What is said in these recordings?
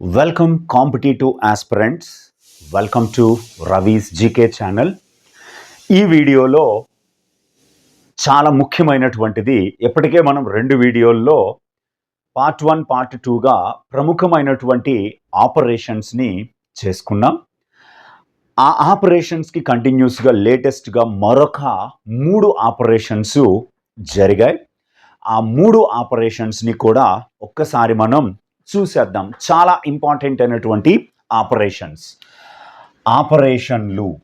Welcome competitive aspirants welcome to Ravi's GK channel ఈ వీడియోలో చాలా ముఖ్యమైనటువంటిది ఇప్పటికే మనం రెండు వీడియోల్లో పార్ట్ వన్ పార్ట్ టూగా ప్రముఖమైనటువంటి ఆపరేషన్స్ని చేసుకున్నాం. ఆ ఆపరేషన్స్కి కంటిన్యూస్గా లేటెస్ట్గా మరొక మూడు ఆపరేషన్స్ జరిగాయి. ఆ మూడు ఆపరేషన్స్ని కూడా ఒక్కసారి మనం చూసేద్దాం. చాలా ఇంపార్టెంట్ అయినటువంటి ఆపరేషన్స్. ఆపరేషన్లు.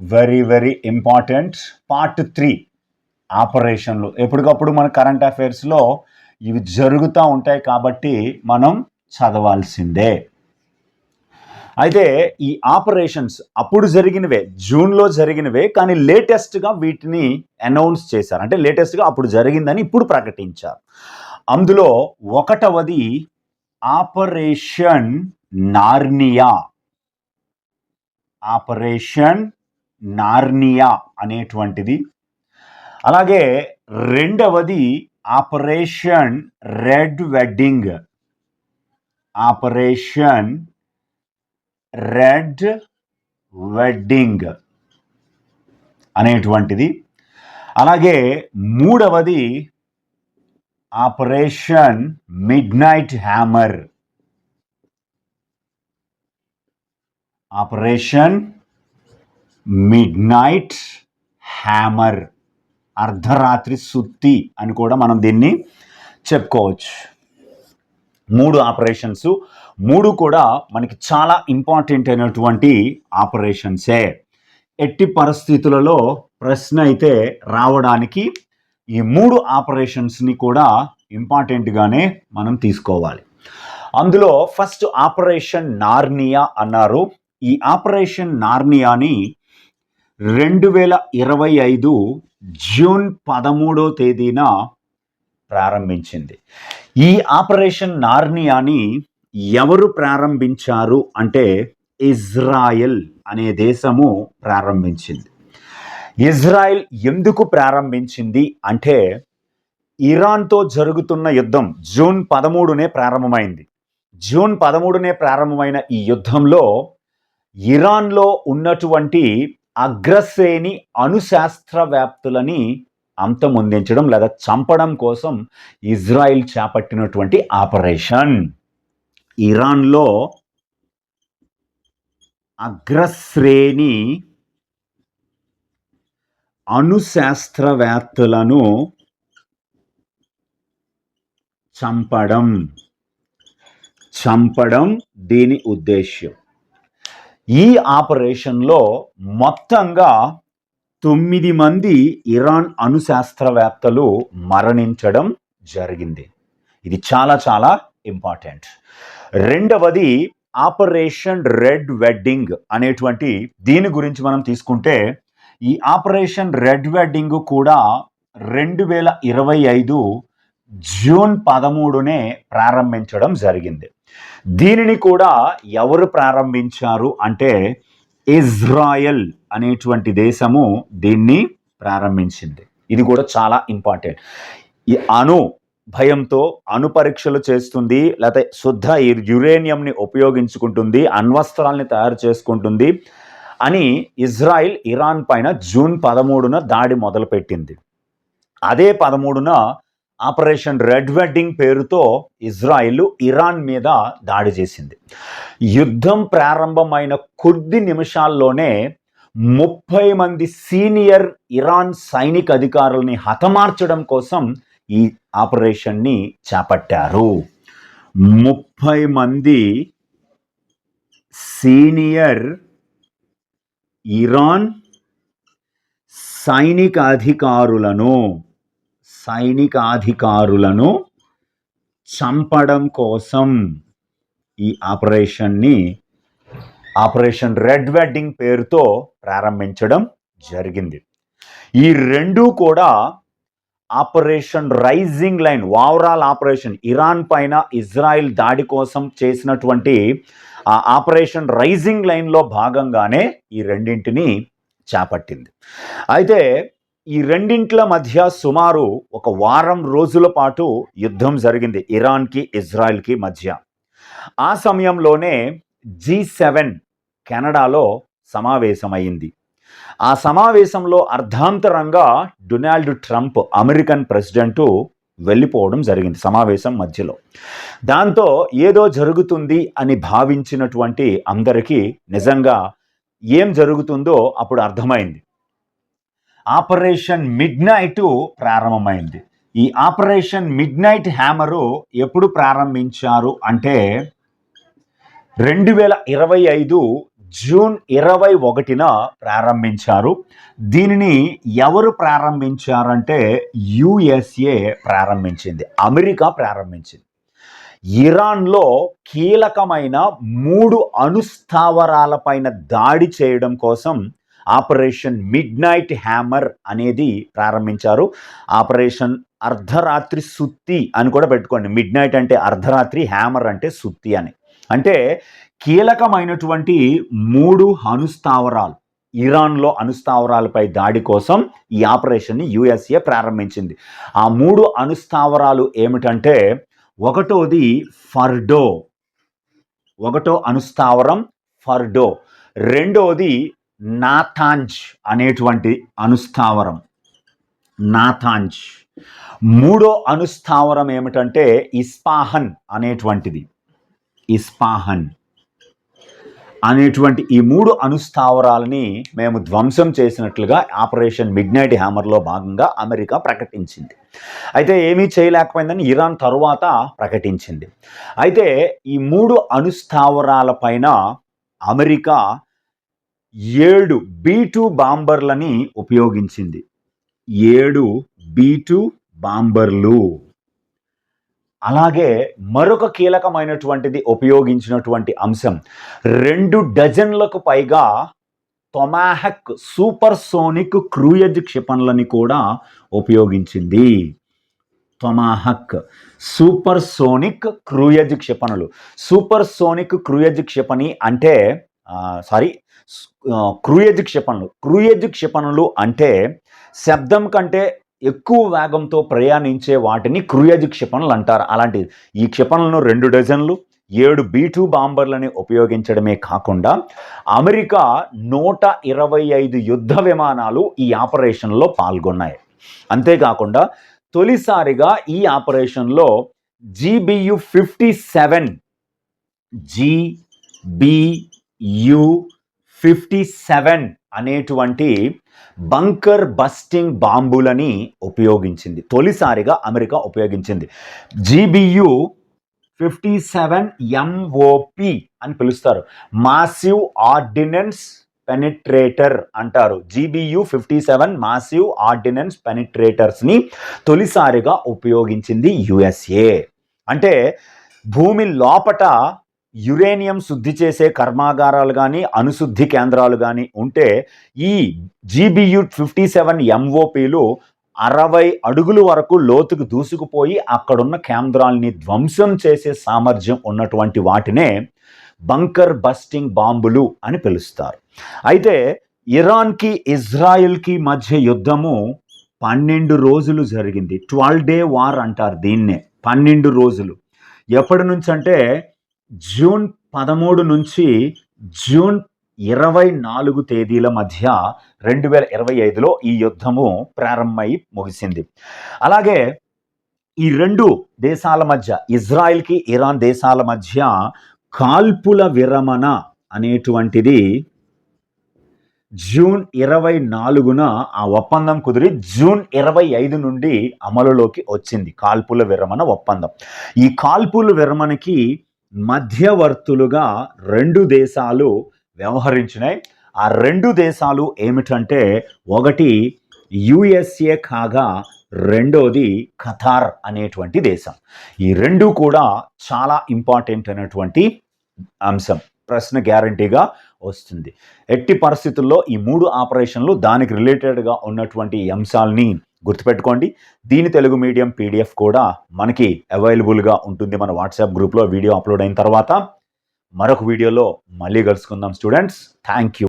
Very very important. Part three. ఆపరేషన్లు. ఎప్పటికప్పుడు మన కరెంట్ అఫైర్స్లో ఇవి జరుగుతూ ఉంటాయి కాబట్టి మనం చదవాల్సిందే. అయితే ఈ ఆపరేషన్స్ అప్పుడు జరిగినవే జూన్లో జరిగినవే కానీ లేటెస్ట్గా వీటిని అనౌన్స్ చేశారు. అంటే లేటెస్ట్గా అప్పుడు జరిగిందని ఇప్పుడు ప్రకటించారు. అందులో ఒకటవది ఆపరేషన్ నార్నియా. ఆపరేషన్ నార్నియా అనేటువంటిది. అలాగే రెండవది operation red wedding. Operation red wedding అనేటువంటిది. అలాగే మూడవది operation midnight hammer. Operation midnight hammer. అర్ధరాత్రి సుత్తి అని కూడా మనం దీన్ని చెప్పుకోవచ్చు. మూడు ఆపరేషన్స్. మూడు కూడా మనకి చాలా ఇంపార్టెంట్ అయినటువంటి ఆపరేషన్సే. ఎట్టి పరిస్థితులలో ప్రశ్న అయితే రావడానికి ఈ మూడు ఆపరేషన్స్ని కూడా ఇంపార్టెంట్గానే మనం తీసుకోవాలి. అందులో ఫస్ట్ ఆపరేషన్ నార్నియా అన్నారు. ఈ ఆపరేషన్ నార్నియాని రెండు వేల ఇరవై ఐదు జూన్ పదమూడో తేదీన ప్రారంభించింది. ఈ ఆపరేషన్ నార్నియాని ఎవరు ప్రారంభించారు అంటే ఇజ్రాయెల్ అనే దేశము ప్రారంభించింది. ఇజ్రాయెల్ ఎందుకు ప్రారంభించింది అంటే ఇరాన్తో జరుగుతున్న యుద్ధం జూన్ పదమూడునే ప్రారంభమైంది. జూన్ పదమూడునే ప్రారంభమైన ఈ యుద్ధంలో ఇరాన్లో ఉన్నటువంటి అగ్రశ్రేణి అణుశాస్త్రవేత్తలని అంతమొందించడం లేదా చంపడం కోసం ఇజ్రాయిల్ చేపట్టినటువంటి ఆపరేషన్. ఇరాన్లో అగ్రశ్రేణి అణుశాస్త్రవేత్తలను చంపడం. చంపడం దీని ఉద్దేశ్యం. ఈ ఆపరేషన్లో మొత్తంగా తొమ్మిది మంది ఇరాన్ అణుశాస్త్రవేత్తలు మరణించడం జరిగింది. ఇది చాలా చాలా ఇంపార్టెంట్. రెండవది ఆపరేషన్ రెడ్ వెడ్డింగ్ అనేటువంటి దీని గురించి మనం తీసుకుంటే ఈ ఆపరేషన్ రెడ్ వెడ్డింగ్ కూడా రెండు వేల ఇరవై ఐదు జూన్ పదమూడునే ప్రారంభించడం జరిగింది. దీనిని కూడా ఎవరు ప్రారంభించారు అంటే ఇజ్రాయెల్ అనేటువంటి దేశము దీన్ని ప్రారంభించింది. ఇది కూడా చాలా ఇంపార్టెంట్. ఈ అణు భయంతో అణు పరీక్షలు చేస్తుంది లేకపోతే శుద్ధ యురేనియంని ఉపయోగించుకుంటుంది అణ్వస్త్రాల్ని తయారు చేసుకుంటుంది. అని ఇజ్రాయిల్ ఇరాన్ పైన జూన్ పదమూడున దాడి మొదలుపెట్టింది. అదే పదమూడున ఆపరేషన్ రెడ్ వెడ్డింగ్ పేరుతో ఇజ్రాయిల్ ఇరాన్ మీద దాడి చేసింది. యుద్ధం ప్రారంభమైన కొద్ది నిమిషాల్లోనే ముప్పై మంది సీనియర్ ఇరాన్ సైనిక అధికారుల్ని హతమార్చడం కోసం ఈ ఆపరేషన్ని చేపట్టారు. ముప్పై మంది సీనియర్ ఇరాన్ సైనిక అధికారులను సైనికాధికారులను చంపడం కోసం ఈ ఆపరేషన్ని ఆపరేషన్ రెడ్ వెడ్డింగ్ పేరుతో ప్రారంభించడం జరిగింది. ఈ రెండూ కూడా operation rising lion overall operation Iran పైన ఇజ్రాయిల్ దాడి కోసం చేసినటువంటి ఆ ఆపరేషన్ రైజింగ్ లైన్లో భాగంగానే ఈ రెండింటిని చేపట్టింది. అయితే ఈ రెండింట్ల మధ్య సుమారు ఒక వారం రోజుల పాటు యుద్ధం జరిగింది ఇరాన్కి ఇజ్రాయెల్కి మధ్య. ఆ సమయంలోనే జీ సెవెన్ కెనడాలో సమావేశమైంది ఆ సమావేశంలో అర్ధాంతరంగా డొనాల్డ్ ట్రంప్ అమెరికన్ ప్రెసిడెంటు వెళ్ళిపోవడం జరిగింది సమావేశం మధ్యలో. దాంతో ఏదో జరుగుతుంది అని భావించినటువంటి అందరికీ నిజంగా ఏం జరుగుతుందో అప్పుడు అర్థమైంది. ఆపరేషన్ మిడ్ నైట్ ప్రారంభమైంది. ఈ ఆపరేషన్ మిడ్ నైట్ హ్యామరు ఎప్పుడు ప్రారంభించారు అంటే రెండు వేల ఇరవై ఐదు జూన్ ఇరవై ఒకటిన ప్రారంభించారు. దీనిని ఎవరు ప్రారంభించారంటే యుఎస్ఏ ప్రారంభించింది అమెరికా ప్రారంభించింది. ఇరాన్లో కీలకమైన మూడు అణుస్థావరాలపైన దాడి చేయడం కోసం ఆపరేషన్ మిడ్ నైట్ హ్యామర్ అనేది ప్రారంభించారు. ఆపరేషన్ అర్ధరాత్రి సుత్తి అని కూడా పెట్టుకోండి. మిడ్ నైట్ అంటే అర్ధరాత్రి హ్యామర్ అంటే సుత్తి అని. అంటే కీలకమైనటువంటి మూడు అణుస్థావరాలు ఇరాన్లో అణుస్థావరాలపై దాడి కోసం ఈ ఆపరేషన్ని యుఎస్ఏ ప్రారంభించింది. ఆ మూడు అణుస్థావరాలు ఏమిటంటే ఒకటోది ఫర్డో. ఒకటో అణుస్థావరం ఫర్డో. రెండోది నాథాంజ్ అనేటువంటి అణుస్థావరం నాథాంజ్. మూడో అణుస్థావరం ఏమిటంటే ఇస్పాహన్ అనేటువంటిది. ఇస్పాహన్ అనేటువంటి ఈ మూడు అనుస్థావరాలని మేము ధ్వంసం చేసినట్లుగా ఆపరేషన్ మిడ్ నైట్ హ్యామర్లో భాగంగా అమెరికా ప్రకటించింది. అయితే ఏమీ చేయలేకపోయిందని ఇరాన్ తరువాత ప్రకటించింది. అయితే ఈ మూడు అనుస్థావరాల పైన అమెరికా ఏడు బీ టూ బాంబర్లని ఉపయోగించింది. ఏడు బీ టూ బాంబర్లు. అలాగే మరొక కీలకమైనటువంటిది ఉపయోగించినటువంటి అంశం. రెండు డజన్లకు పైగా టొమాహక్ సూపర్ సోనిక్ క్రూయజ్ క్షిపణులని కూడా ఉపయోగించింది. టొమాహక్ సూపర్ సోనిక్ క్రూయజ్ క్షిపణులు. సూపర్ సోనిక్ క్రూయజ్ క్షిపణి అంటే సారీ క్రూయజ్ క్షిపణులు. క్రూయజ్ క్షిపణులు అంటే శబ్దం కంటే ఎక్కువ వేగంతో ప్రయాణించే వాటిని క్రూయజ్ క్షిపణులు అంటారు. అలాంటిది ఈ క్షిపణులను రెండు డజన్లు ఏడు బీ టూ బాంబర్లని ఉపయోగించడమే కాకుండా అమెరికా నూట ఇరవై ఐదు యుద్ధ విమానాలు ఈ ఆపరేషన్లో పాల్గొన్నాయి. అంతేకాకుండా తొలిసారిగా ఈ ఆపరేషన్లో GBU fifty seven GBU fifty seven అనేటువంటి బంకర్ బస్టింగ్ బాంబులని ఉపయోగించింది. తొలిసారిగా అమెరికా ఉపయోగించింది. జీబియు ఫిఫ్టీ సెవెన్ ఎంఓపి అని పిలుస్తారు. మాసివ్ ఆర్డినెన్స్ పెనిట్రేటర్ అంటారు. GBU fifty seven massive ordnance పెనిట్రేటర్స్ని తొలిసారిగా ఉపయోగించింది యుఎస్ఏ. అంటే భూమి లోపట యురేనియం శుద్ధి చేసే కర్మాగారాలు కానీ అణుశుద్ధి కేంద్రాలు కానీ ఉంటే ఈ జీబీయు ఫిఫ్టీ సెవెన్ ఎంఓపీలు అరవై అడుగుల వరకు లోతుకు దూసుకుపోయి అక్కడున్న కేంద్రాల్ని ధ్వంసం చేసే సామర్థ్యం ఉన్నటువంటి వాటినే బంకర్ బస్టింగ్ బాంబులు అని పిలుస్తారు. అయితే ఇరాన్కి ఇజ్రాయెల్కి మధ్య యుద్ధము పన్నెండు రోజులు జరిగింది. ట్వెల్వ్ డే వార్ అంటారు దీన్నే. పన్నెండు రోజులు. ఎప్పటి నుంచి అంటే జూన్ పదమూడు నుంచి జూన్ ఇరవై నాలుగు తేదీల మధ్య రెండు వేల ఇరవై ఐదులో ఈ యుద్ధము ప్రారంభమై ముగిసింది. అలాగే ఈ రెండు దేశాల మధ్య ఇజ్రాయెల్కి ఇరాన్ దేశాల మధ్య కాల్పుల విరమణ అనేటువంటిది జూన్ ఇరవై నాలుగున ఆ ఒప్పందం కుదిరి జూన్ ఇరవై ఐదు నుండి అమలులోకి వచ్చింది. కాల్పుల విరమణ ఒప్పందం. ఈ కాల్పుల విరమణకి మధ్యవర్తులుగా రెండు దేశాలు వ్యవహరించినాయి. ఆ రెండు దేశాలు ఏమిటంటే ఒకటి యుఎస్ఏ కాగా రెండోది ఖతార్ అనేటువంటి దేశం. ఈ రెండు కూడా చాలా ఇంపార్టెంట్ అయినటువంటి అంశం ప్రశ్న గ్యారంటీగా వస్తుంది. ఎట్టి పరిస్థితుల్లో ఈ మూడు ఆపరేషన్లు దానికి రిలేటెడ్గా ఉన్నటువంటి అంశాలని గుర్తుపెట్టుకోండి. దీని తెలుగు మీడియం పీడిఎఫ్ కూడా మనకి అవైలబుల్గా ఉంటుంది మన వాట్సాప్ గ్రూప్లో. వీడియో అప్లోడ్ అయిన తర్వాత మరొక వీడియోలో మళ్ళీ కలుసుకుందాం స్టూడెంట్స్. Thank you